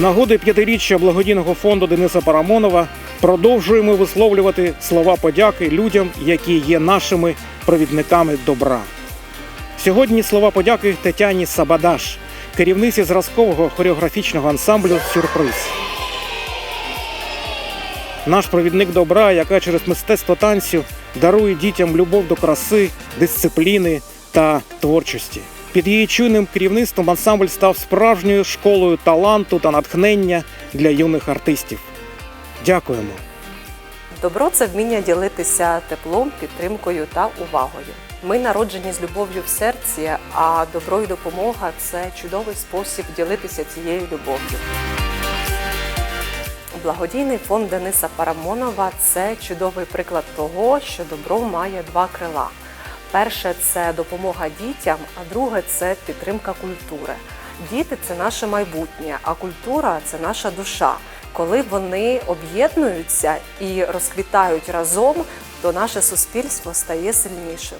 нагоди п'ятиріччя благодійного фонду Дениса Парамонова продовжуємо висловлювати слова подяки людям, які є нашими провідниками добра. Сьогодні слова подяки Тетяні Сабадаш, керівниці зразкового хореографічного ансамблю Сюрприз. Наш провідник добра, яка через мистецтво танцю дарує дітям любов до краси, дисципліни та творчості. Під її чуйним керівництвом ансамбль став справжньою школою таланту та натхнення для юних артистів. Дякуємо. Добро це вміння ділитися теплом, підтримкою та увагою. Ми народжені з любов'ю в серці, а добро і допомога це чудовий спосіб ділитися цією любов'ю. Благодійний фонд Дениса Парамонова це чудовий приклад того, що добро має два крила. Перше це допомога дітям, а друге це підтримка культури. Діти це наше майбутнє, а культура це наша душа. Коли вони об'єднуються і розквітають разом, то наше суспільство стає сильнішим.